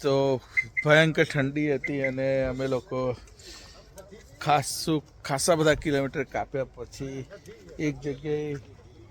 તો ભયંકર ઠંડી હતી અને અમે લોકો ખાસું ખાસા બધા કિલોમીટર કાપ્યા પછી એક જગ્યાએ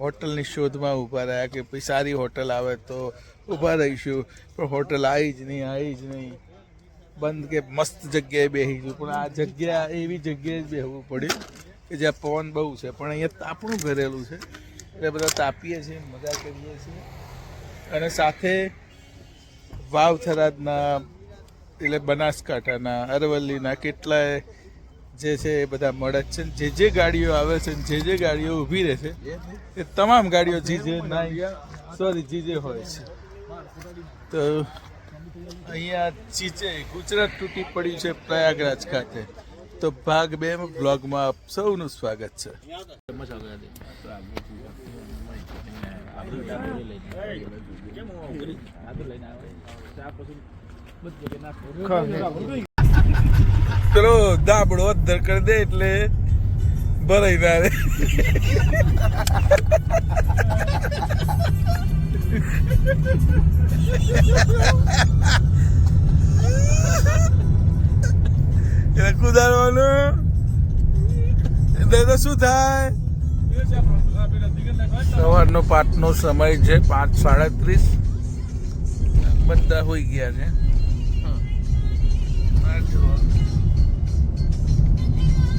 હોટલની શોધમાં ઊભા રહ્યા કે ભાઈ સારી હોટલ આવે તો ઊભા રહીશું. પણ હોટલ આવી જ નહીં આવી જ નહીં. બંધ કે મસ્ત જગ્યાએ બેસીશું પણ આ જગ્યા, એવી જગ્યાએ જ બેસવું પડ્યું કે જ્યાં પવન બહુ છે. પણ અહીંયા તાપણું ભરેલું છે. એટલે બધા તાપીએ છીએ, મજા કરીએ છીએ. અને સાથે વાવ એટલે બનાસકાંઠાના, અરવલ્લીના કેટલાય જે છે એ બધા મળે છે. જે જે ગાડીઓ આવે છે જે જે ગાડીઓ ઊભી રહે છે, એ તમામ ગાડીઓ જે જે ના સોરી, જે જે હોય છે. તો અહીંયા ચીચે, ગુજરાત તૂટી પડ્યું છે પ્રયાગરાજ ખાતે. તો ભાગ બે બ્લોગમાં આપ સૌનું સ્વાગત છે. પેલો દાબડો અધર કરી દે એટલે ભરાઈ ના રે એટલે કુદાડવાનું? દાદા શું થાય? સવારનો પાંચનો સમય છે પાંચ, સાડત્રીસ. બધા હોઈ ગયા છે.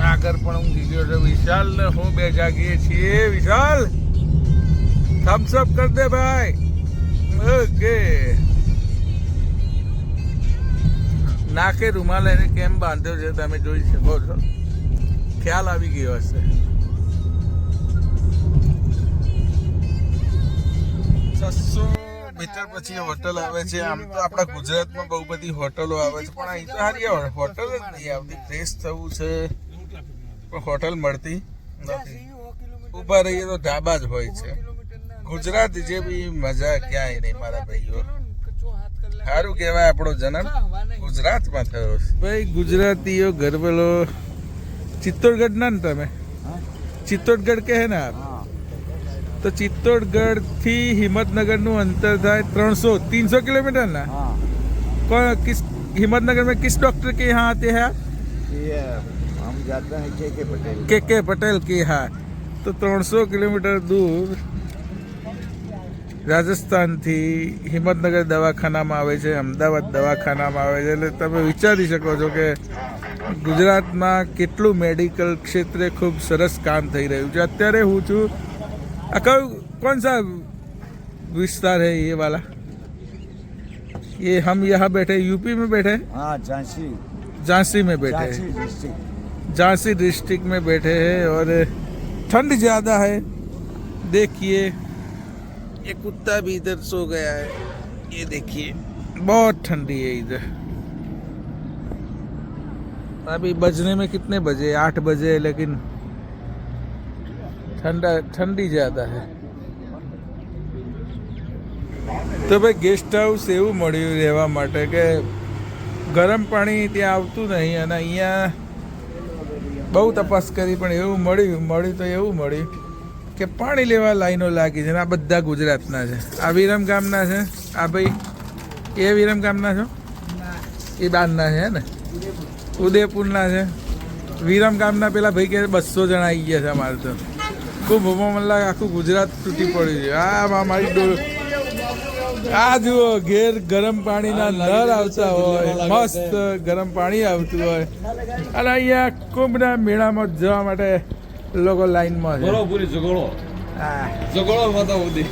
આગળ પણ ઊંઘી ગયો છે. વિશાલ હું બે જાગીએ છીએ. વિશાલ થમ્સ અપ કર દે ભાઈ. ઓકે નાકે રૂમાલ એને કેમ બાંધ્યો છે તમે જોઈ શકો છો. ખ્યાલ આવી ગયો હશે. છસો મીટર પછી હોટલ આવે છે. આમ તો આપણા ગુજરાતમાં બહુ બધી હોટલો આવે છે. પણ અહીં તો સારી હોટલ જ નહીં આવતી. ફ્રેશ થવું છે. પણ હોટલ મળતી નથી. ઊભા રહીએ તો ઢાબા જ હોય છે. ગુજરાત જે બી મજા ક્યાંય નહીં, મારા ભાઈઓ. સારું કહેવાય આપણો જન્મ. ગુજરાતમાં થયો ભાઈ ગુજરાતીઓ ગરબેલો ચિત્તોડગઢ ના ને તમે? ચિત્તોડગઢ કહે ને આપ? તો ચિત્તોડગઢથી હિંમતનગરનું અંતર થાય ત્રણસો તીનસો કિલોમીટર ના? કોણ કિસ हिम्मतनगर કિસ किस डॉक्टर હા તે आते કે કે પટેલ કે હા. તો ત્રણસો કિલોમીટર દૂર રાજસ્થાનથી હિંમતનગર દવાખાનામાં આવે છે અમદાવાદ દવાખાનામાં આવે છે એટલે તમે વિચારી શકો છો કે ગુજરાતમાં કેટલું મેડિકલ ક્ષેત્રે ખૂબ સરસ કામ થઈ રહ્યું છે અત્યારે હું છું આ કયું કોણ સા વિસ્તાર है ये वाला ये हम यहाँ बैठे यूपी में बैठे हाँ झांसी झांसी में बैठे हैं झांसी डिस्ट्रिक्ट झांसी डिस्ट्रिक्ट में बैठे हैं और ठंड ज़्यादा है देखिए ये कुत्ता भी इधर सो गया है ये देखिए बहुत ठंडी है इधर अभी बजने में कितने बजे आठ बजे है, लेकिन ठंडा ठंडी ज़्यादा है તો ભાઈ ગેસ્ટ હાઉસ એવું મળ્યું રહેવા માટે કે ગરમ પાણી ત્યાં આવતું નહીં અને અહીંયા બહુ તપાસ કરી પણ એવું મળ્યું મળ્યું તો એવું મળ્યું કે પાણી લેવા લાઈનો લાગી છે આ બધા ગુજરાતના છે. આ વિરમ ગામના છે? આ ભાઈ, એ વિરમ ગામના છો? એ બારના છે ને? ઉદયપુરના છે. વિરમ ગામના પેલા ભાઈ કે બસો જણા આવી ગયા છે અમારે તો. ખૂબ લાગે આખું ગુજરાત તૂટી પડ્યું છે. આ મારી ડોલ. આ જુઓ, ઘેર ગરમ પાણીના નળ આવતા હોય, મસ્ત ગરમ પાણી આવતું હોય. અને અહીંયા કુંભના મેળામાં જવા માટે લોકો લાઈનમાં છે. પૂરી જગળો આ જગળો માતા ઉદી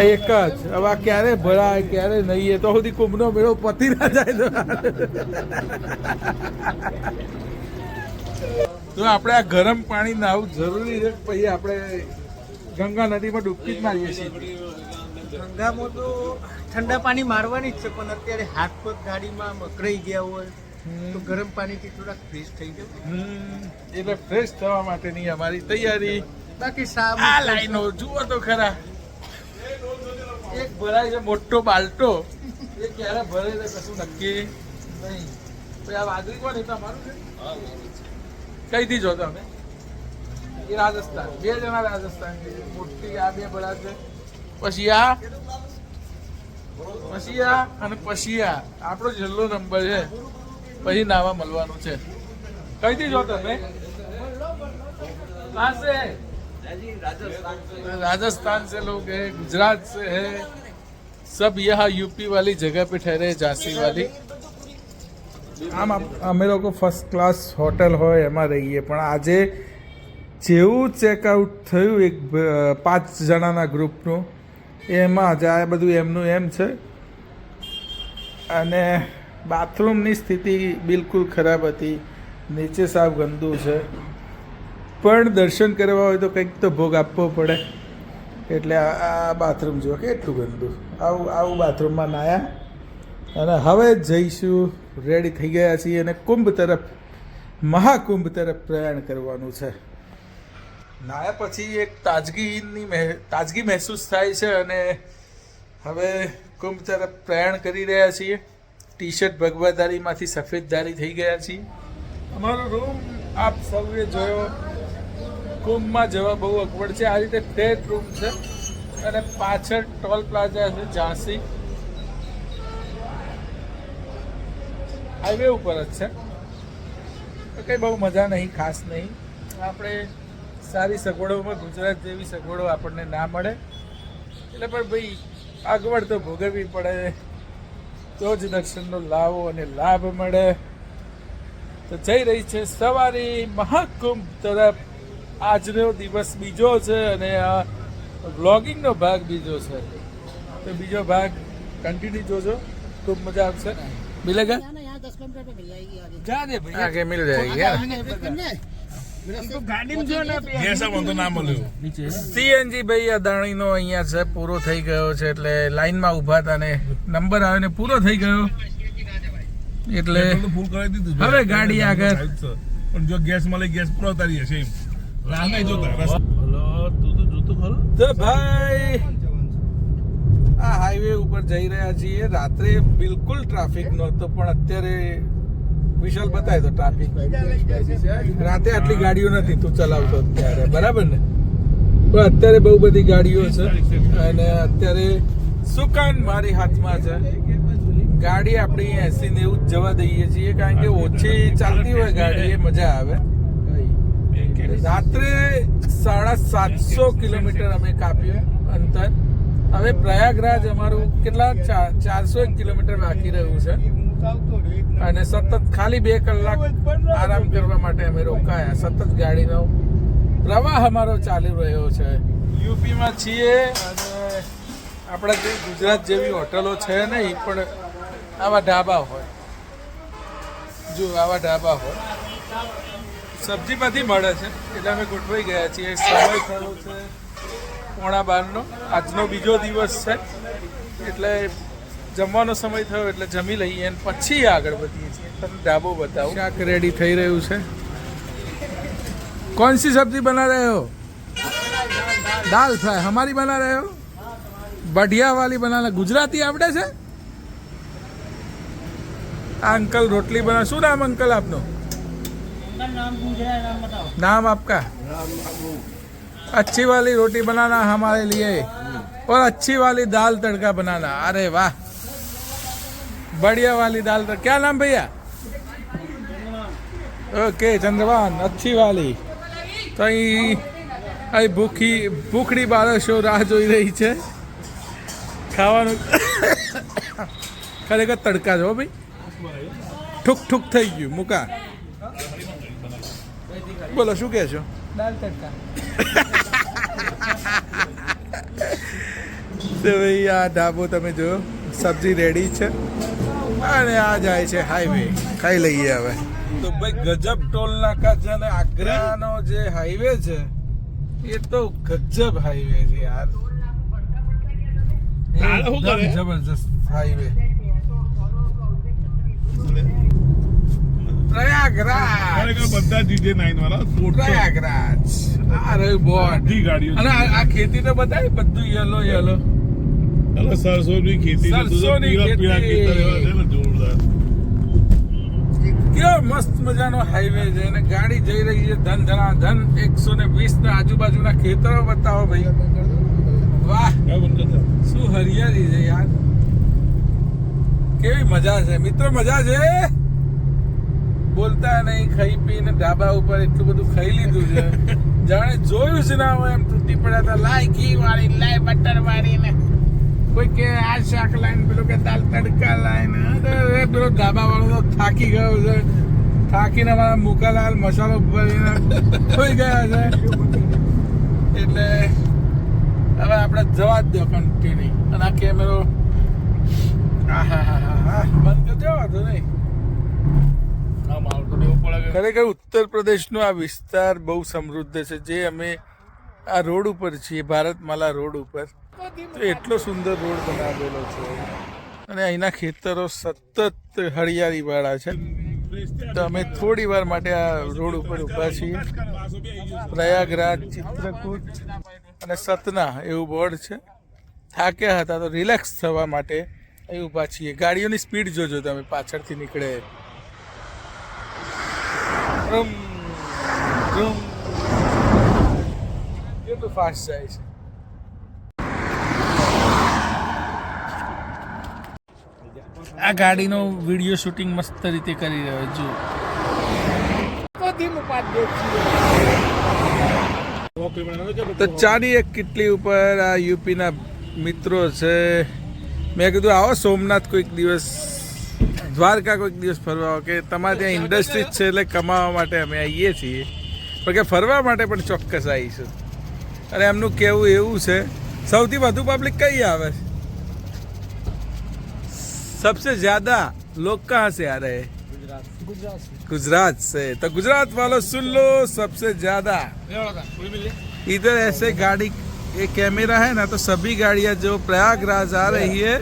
એક જ. હવે આ ક્યારે ભરાય ક્યારે નહીં એ તો સુધી કુંભનો મેળો પતી ના જાય તો. તો આપણે આ ગરમ પાણી નાવું જરૂરી છે પછી આપણે ગંગા નદીમાં ડૂબકી જ મારીએ છીએ? ગંગામાં તો ઠંડા પાણી મારવાની જ છે પણ અત્યારે હાથ પગ ગાડીમાં મકરાઈ ગયા હોય. તો ગરમ પાણીથી થોડાક ફ્રેશ થઈ ગયો. હમ, એટલે ફ્રેશ થવા માટેની અમારી તૈયારી. બાકી આ લાઈનો જુઓ તો ખરા. એક ભરાય છે મોટો બાલટો. એ ક્યારે ભરે છે કશું નક્કી નહીં. ભાઈ આ વાદળી કોણ એ તમારું છે? કઈથી જો તમે. એ રાજસ્થાન. બે જણા રાજસ્થાન મોટી આ બે ભરા છે. પછી આ પછી આ અને પછી આ. આપણો છેલ્લો નંબર છે. પછી નાવા મળવાનું છે કઈથી જો તમે कहाँ से है? राजस्थान से लोग हैं गुजरात से है सब यहाँ यूपी वाली जगह पे ठहरे हैं, झांसी वाली આમ આપ- અમે લોકો ફર્સ્ટ ક્લાસ હોટલ હોય એમાં રહીએ પણ આજે જેવું ચેકઆઉટ થયું એક ભ- પાંચ જણાના ગ્રુપનું એમાં આજે આ બધું એમનું એમ છે અને બાથરૂમની સ્થિતિ બિલકુલ ખરાબ હતી. નીચે સાવ ગંદુ છે. પણ દર્શન કરવા હોય તો કંઈક તો ભોગ આપવો પડે. એટલે આ બાથરૂમ જુઓ કેટલું ગંદુ. આવું આવું બાથરૂમમાં નાયા. અને હવે જઈશું. રેડી થઈ ગયા છીએ અને કુંભ તરફ, મહાકુંભ તરફ પ્રયાણ કરવાનું છે. નાયા પછી એક તાજગીની તાજગી મહેસૂસ થાય છે અને હવે કુંભ તરફ પ્રયાણ કરી રહ્યા છીએ. ટી શર્ટ ભગવાદારીમાંથી સફેદદારી થઈ ગયા છીએ. અમારો રૂમ આપ સૌએ જોયો. કુંભમાં જવા બહુ અગવડ છે. આ રીતે ફ્લેટ રૂમ છે અને પાછળ ટોલ પ્લાઝા છે ઝાંસી. હાઈવે ઉપર જ છે. તો કંઈ બહુ મજા નહીં, ખાસ નહીં. આપણે સારી સગવડોમાં, ગુજરાત જેવી સગવડો આપણને ના મળે. એટલે પણ ભાઈ અગવડ તો ભોગવવી પડે. તો જ દર્શનનો લાવો અને લાભ મળે. તો જઈ રહી છે સવારી મહાકુંભ તરફ. આજનો દિવસ બીજો છે અને આ વ્લોગિંગનો ભાગ બીજો છે. તો બીજો ભાગ કન્ટિન્યુ જોજો. ખૂબ મજા આવશે. મિલેગા દસ પંદર મિલ જાએગી આગે મિલ જાએગી સીએનજી ભાઈ અદાણીનો અહીંયા છે પૂરો થઈ ગયો છે એટલે લાઈનમાં ઊભા હતા ને નંબર આવે ને પૂરો થઈ ગયો. એટલે ફૂલ કરાવી દીધું હવે ગાડી આગળ. પણ જો ગેસ મળે ગેસ પૂરો ઉતારી જશે એમ. રાહ નહીં જોતા તું તો જોતું ખરો? તો ભાઈ આ હાઈવે ઉપર જઈ રહ્યા છીએ. રાત્રે બિલકુલ ટ્રાફિક નહોતો પણ અત્યારે વિશાલ બતાય તો ટ્રાફિક રાતે આટલી ગાડીઓ નથી તું ચલાવતો અત્યારે, બરાબર ને? પણ અત્યારે બહુ બધી ગાડીઓ છે અને અત્યારે સુકાન મારી હાથમાં છે. ગાડી આપણી એસી નેવું જવા દઈએ છીએ કારણ કે ઓછી ચાલતી હોય ગાડી, એ મજા આવે. રાત્રે સાડા સાતસો કિલોમીટર અમે કાપ્યું અંતર. હવે પ્રયાગરાજ અમારું કેટલા? ચારસો એક કિલોમીટર બાકી રહ્યું છે. અને સતત ખાલી બે કલાક આરામ કરવા માટે અમે રોકાયા. સતત ગાડીનો પ્રવાહ અમારો ચાલી રહ્યો છે. યુપીમાં છીએ અને આપણા જે ગુજરાત જેવી હોટલો છે નહીં પણ આવા ઢાબા હોય. જો આવા ઢાબા હોય. સબ્જી બધી મળે છે. એટલે અમે ગોઠવાઈ ગયા છીએ. સમય થયો છે પોણા બારનો. આજનો બીજો દિવસ છે. એટલે જમવાનો સમય થયો એટલે જમી લઈએ અને પછી આગળ વધીએ છીએ તમને ઢાબો બતાવો શાક રેડી થઈ રહ્યું છે कौन सी सब्जी बना रहे हो दाल फ्राई हमारी बना रहे हो बढ़िया वाली बनाना गुजराती आवड़े છે આ અંકલ રોટલી બના શું નામ અંકલ આપનું नाम पूछ रहा है नाम बताओ नाम आपका अच्छी वाली रोटी बनाना हमारे लिए और अच्छी वाली दाल तड़का बनाना अरे वाह बढ़िया वाली दाल तड़का क्या नाम भैया ओके चंद्रवान अच्छी वाली તો અહીં અહીં ભૂખી ભૂખડી બાળશો રાહ જોઈ રહી છે ખાવાનું ખરેખર તડકા છો ભાઈ ઠુક ઠુક થઈ ગયું મુકા બોલો શું કહે છો दाल तड़का તો ભાઈ આ ઢાબો તમે જો સબ્જી રેડી છે અને આ જાય છે હાઈવે ખાઈ લઈએ હવે. તો ભાઈ ગજબ ટોલ નાકા છે અને આગ્રાનો જે હાઈવે છે એ તો ગજબ હાઈવે છે યાર. જબરજસ્ત હાઈવે પ્રયાગરાજ. બધા જીજે નાઇન વાળા પ્રયાગરાજ. આ રહ્યું ગાડીઓ અને આ આ ખેતી તો બધા બધું યલો યલો અરે સરસોની ખેતી સરસોની ખેતી. જોરદાર. કેવો મસ્ત મજાનો હાઈવે છે અને ગાડી જઈ રહી છે ધન ધના ધન એકસો ને વીસ ના આજુબાજુના ખેતરો બતાવો ભાઈ. વાહ? શું હરિયાળી છે યાર. કેવી મજા છે. મિત્રો મજા છે? બોલતા નહીં ખાઈ પીને ધાબા ઉપર એટલું બધું ખાઈ લીધું છે. જાણે જોયું છે ના હોય એમ તૂટી પડ્યા હતા. લાય ઘી વાળી લાય બટર વાળી ને કોઈ કે આ શાક લાઈન પેલું કે દાલ તડકા લાઈન. પેલો ધાબા વાળો તો થાકી ગયો છે. થાકીને મારા મુકાલાલ મસાલો ભરીને ખોઈ ગયા છે. એટલે હવે આપણે જવા જ દો કન્ટિન્યુ અને આ કેમેરો હા બંધ કરી દેવા વાંધો નહીં. ખરેખર ઉત્તર પ્રદેશનો આ વિસ્તાર બહુ સમૃદ્ધ છે. જે અમે આ રોડ ઉપર છીએ ભારતમાલા રોડ ઉપર. એટલો સુંદર રોડ બનાવેલો છે. અને અહીંના ખેતરો સતત હરિયાળી વાળા છે. તો અમે થોડી વાર માટે આ રોડ ઉપર ઊભા છીએ. પ્રયાગરાજ, ચિત્રકૂટ અને સતના એવું બોર્ડ છે. થાક્યા હતા તો રિલેક્સ થવા માટે અહીં ઊભા છીએ. ગાડીઓની સ્પીડ જોજો તમે, પાછળથી નીકળે. રૂમ કેટલું ફાસ્ટ જાય છે. આ ગાડીનો વીડિયો શૂટિંગ મસ્ત રીતે કરી રહ્યો છું. તો ચાની એક કિટલી ઉપર આ યુપીના મિત્રો છે. મેં કીધું આવો સોમનાથ કોઈક દિવસ દ્વારકા કોઈક દિવસ ફરવા આવો કે તમારે ત્યાં ઇન્ડસ્ટ્રી છે એટલે કમાવા માટે અમે આવીએ છીએ. પણ કે ફરવા માટે પણ ચોક્કસ આવીશું. અને એમનું કહેવું એવું છે સૌથી વધુ પબ્લિક કઈ આવે? છે सबसे ज़्यादा लोग कहाँ से आ रहे हैं? गुजरात से। तो गुजरात वालों, सुन लो सबसे ज़्यादा। इधर ऐसे गाड़ी, ये कैमरा है ना तो सभी गाड़ियाँ जो प्रयागराज आ रही है,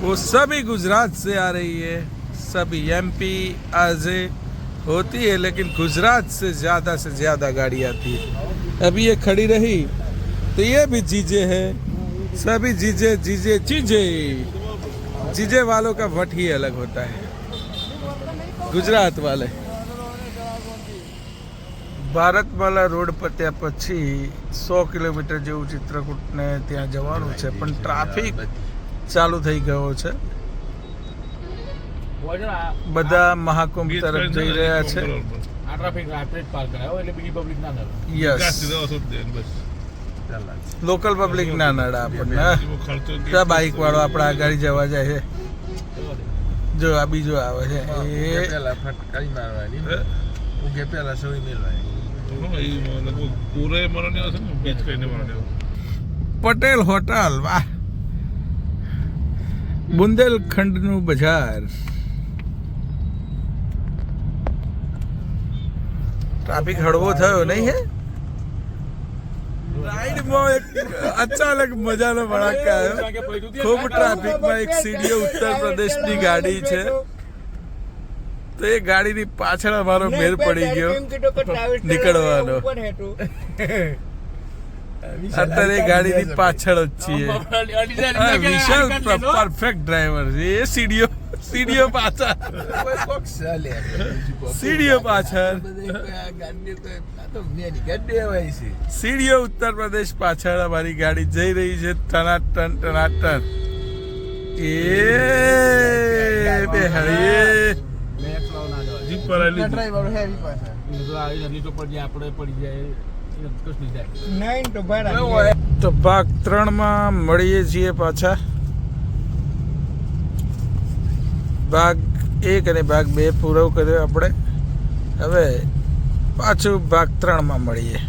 वो सभी गुजरात से आ रही है। सभी एमपी आजे होती है, लेकिन गुजरात से ज़्यादा से ज़्यादा गाड़ी आती है। अभी ये खड़ी रही तो ये भी जीजे है। सभी जीजे जीजे जीजे जीजे वालों का वट ही अलग होता है ગુજરાત વાલે ભારતમાલા રોડ પર ત્યાં પછી સો કિલોમીટર જેવું ચિત્રકૂટને ત્યાં જવાનું છે પણ ટ્રાફિક ચાલુ થઈ ગયો છે બધા મહાકુંભ તરફ જઈ રહ્યા છે આ ટ્રાફિક રાત્રે જ પાર કરાયો એટલે બીજી પબ્લિક ના કરે યસ બસ લોકલ પબ્લિક ના નડે આપણને બાઇક વાળો આપણે આગળ જવા જાય છે? જો આ બીજો આવે છે. એ ફટકારી મારવાની. હે? ઉગે પેલા સોઈ મેળવાની ને પટેલ હોટલ વાહ. બુંદેલખંડનું બજાર. ટ્રાફિક હળવો થયો નહીં હે? રાઈડમાં અચાનક મજાનો ભડાકા આવ્યો. ખૂબ ટ્રાફિકમાં એક સીડીઓ ઉત્તર પ્રદેશની ગાડી છે. તો એ ગાડીની પાછળ અમારો મેર પડી ગયો. નીકળવાનો. અત્યારે એ ગાડીની પાછળ જ છીએ. વિશાલ પરફેક્ટ ડ્રાઈવર છે. એ સીડીઓ સીડીઓ પાછળ. સીડીઓ પાછળ. સીડીઓ ઉત્તર પ્રદેશ પાછળ અમારી ગાડી જઈ રહી છે ટનાટન ટનાટન. એ બે હળીએ જીપ પર તો ભાગ ત્રણમાં મળીએ છીએ પાછા. ભાગ એક અને ભાગ બે પૂરો કર્યો આપણે. હવે પાછું ભાગ ત્રણમાં મળીએ.